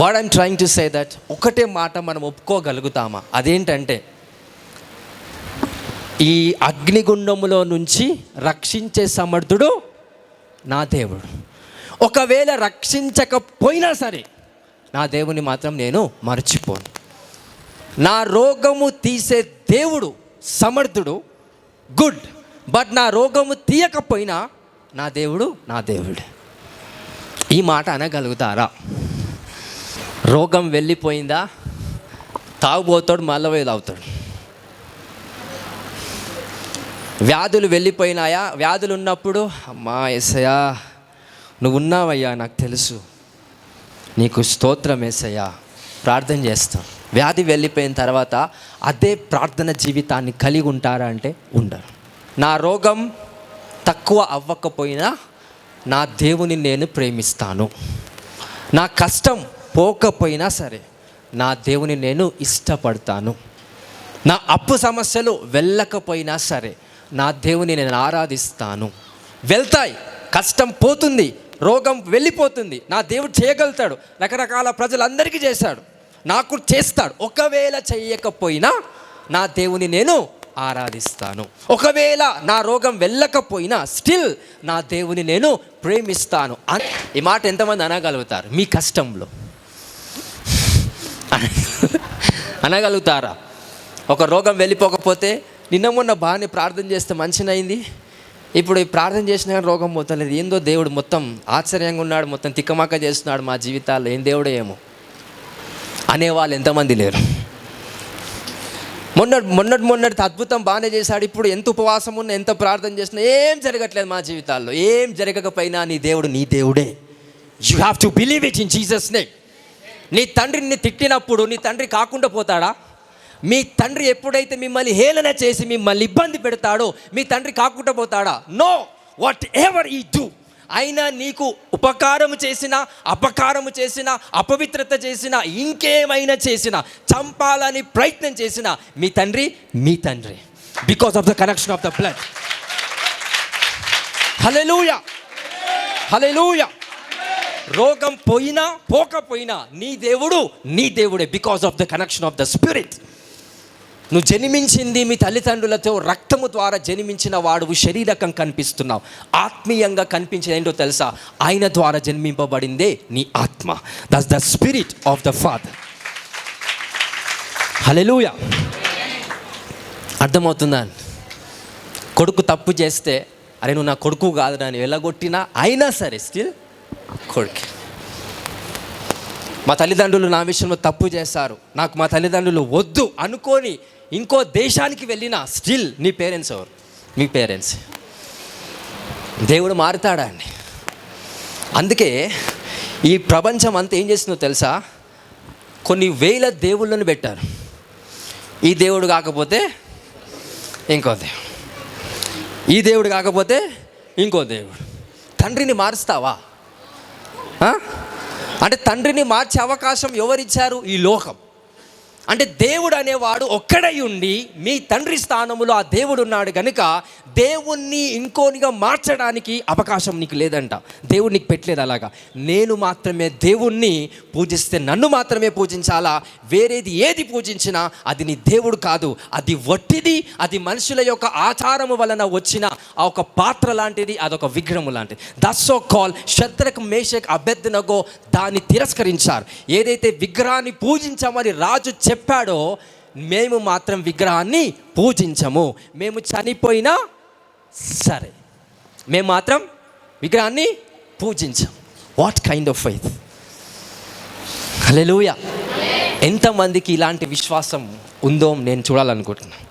What I'm trying to say that ఒకటే మాట మనం ఒప్పుకోగలుగుతామా? అదేంటంటే ఈ అగ్నిగుండములో నుంచి రక్షించే సమర్థుడు నా దేవుడు. ఒకవేళ రక్షించకపోయినా సరే నా దేవుని మాత్రం నేను మర్చిపోను. నా రోగము తీసే దేవుడు సమర్థుడు గుడ్ బట్ నా రోగము తీయకపోయినా నా దేవుడు నా దేవుడు. ఈ మాట అనగలుగుతారా? రోగం వెళ్ళిపోయిందా? తాగుబోతాడు మళ్ళీ పోయి తాగుతాడు. వ్యాధులు వెళ్ళిపోయినాయా? వ్యాధులు ఉన్నప్పుడు అమ్మా ఎసయా నువ్వు ఉన్నావయ్యా నాకు తెలుసు. నీకు స్తోత్రం ఏసయ్యా ప్రార్థన చేస్తాం. వ్యాధి వెళ్ళిపోయిన తర్వాత అదే ప్రార్థన జీవితాన్ని కలిగి ఉంటారా అంటే ఉండరు. నా రోగం తక్కువ అవ్వకపోయినా నా దేవుని నేను ప్రేమిస్తాను. నా కష్టం పోకపోయినా సరే నా దేవుని నేను ఇష్టపడతాను. నా అప్పు సమస్యలు వెళ్ళకపోయినా సరే నా దేవుని నేను ఆరాధిస్తాను. వెళ్తాయి కష్టం పోతుంది రోగం వెళ్ళిపోతుంది. నా దేవుడు చేయగలుగుతాడు రకరకాల ప్రజలందరికీ చేశాడు. నాకు చేస్తాడు. ఒకవేళ చేయకపోయినా నా దేవుని నేను ఆరాధిస్తాను. ఒకవేళ నా రోగం వెళ్ళకపోయినా స్టిల్ నా దేవుని నేను ప్రేమిస్తాను. అని ఈ మాట ఎంతమంది అనగలుగుతారు? మీ కష్టంలో. అనగలుగుతారా? ఒక రోగం వెళ్ళిపోకపోతే నిన్న మొన్న బాగానే ప్రార్థన చేస్తే మంచినైంది. ఇప్పుడు ప్రార్థన చేసిన కానీ రోగం పోతలేదు. ఏందో దేవుడు మొత్తం ఆశ్చర్యంగా ఉన్నాడు మొత్తం తిక్కమాక చేస్తున్నాడు మా జీవితాల్లో. ఏం దేవుడే ఏమో. అనేవాళ్ళు ఎంతమంది లేరు. మొన్నటి మొన్నటి మొన్నటి అద్భుతం బాగానే చేశాడు. ఇప్పుడు ఎంత ఉపవాసం ఉన్నా ఎంత ప్రార్థన చేసినా ఏం జరగట్లేదు మా జీవితాల్లో. ఏం జరగకపోయినా నీ దేవుడు నీ దేవుడే. You have to believe it in Jesus name నీ తండ్రిని తిట్టినప్పుడు నీ తండ్రి కాకుండా పోతాడా? మీ తండ్రి ఎప్పుడైతే మిమ్మల్ని హేళన చేసి మిమ్మల్ని ఇబ్బంది పెడతాడో మీ తండ్రి కాకుండా పోతాడా? నో వాట్ ఎవర్ ఈ డూ అయినా నీకు ఉపకారము చేసిన అపకారము చేసిన అపవిత్రత చేసిన ఇంకేమైనా చేసిన చంపాలని ప్రయత్నం చేసిన మీ తండ్రి మీ తండ్రి. Because of the connection of the blood hallelujah hallelujah రోగం పోయినా పోకపోయినా నీ దేవుడు నీ దేవుడే because of the connection of the spirit నువ్వు జన్మించింది మీ తల్లిదండ్రులతో రక్తము ద్వారా జన్మించిన వాడువు శరీరకం కనిపిస్తున్నావు. ఆత్మీయంగా కనిపించేది ఏంటో తెలుసా? ఆయన ద్వారా జన్మింపబడిందే నీ ఆత్మ. Thus the spirit of the father hallelujah అర్థమవుతుందా? కొడుకు తప్పు చేస్తే అరే నువ్వు నా కొడుకు కాదు అని వెళ్ళగొట్టినా అయినా సరే స్టిల్ కొడుకు. మా తల్లిదండ్రులు నా విషయంలో తప్పు చేశారు. నాకు మా తల్లిదండ్రులు వద్దు అనుకొని ఇంకో దేశానికి వెళ్ళినా స్టిల్ నీ పేరెంట్స్ ఎవరు? మీ పేరెంట్స్. దేవుడు మారుతాడా అండి. అందుకే ఈ ప్రపంచం అంతా ఏం చేసిందో తెలుసా? కొన్ని వేల దేవుళ్ళను పెట్టారు. ఈ దేవుడు కాకపోతే ఇంకో దేవుడు. ఈ దేవుడు కాకపోతే ఇంకో దేవుడు. తండ్రిని మారుస్తావా? అంటే తండ్రిని మార్చే అవకాశం ఎవరిచ్చారు? ఈ లోకం. అంటే దేవుడు అనేవాడు ఒక్కడై ఉండి మీ తండ్రి స్థానములో ఆ దేవుడు ఉన్నాడు కనుక దేవుణ్ణి ఇంకోనిగా మార్చడానికి అవకాశం నీకు లేదంట. దేవుడు నీకు పెట్టలేదు అలాగా. నేను మాత్రమే దేవుణ్ణి పూజిస్తే నన్ను మాత్రమే పూజించాలా? వేరేది ఏది పూజించినా అది నీ దేవుడు కాదు. అది వట్టిది అది మనుషుల యొక్క ఆచారము వలన వచ్చిన ఆ ఒక పాత్ర లాంటిది అదొక విగ్రహం లాంటిది. దస్సో కాల్ శత్రకు మేషక్ అభ్యర్థనగో దాన్ని తిరస్కరించారు. ఏదైతే విగ్రహాన్ని పూజించామని రాజు చెప్పాడో మేము మాత్రం విగ్రహాన్ని పూజించము. మేము చనిపోయినా సరే మేము మాత్రం విగ్రహాన్ని పూజించాం what kind of faith hallelujah ఎంతమందికి ఇలాంటి విశ్వాసం ఉందో నేను చూడాలనుకుంటున్నాను.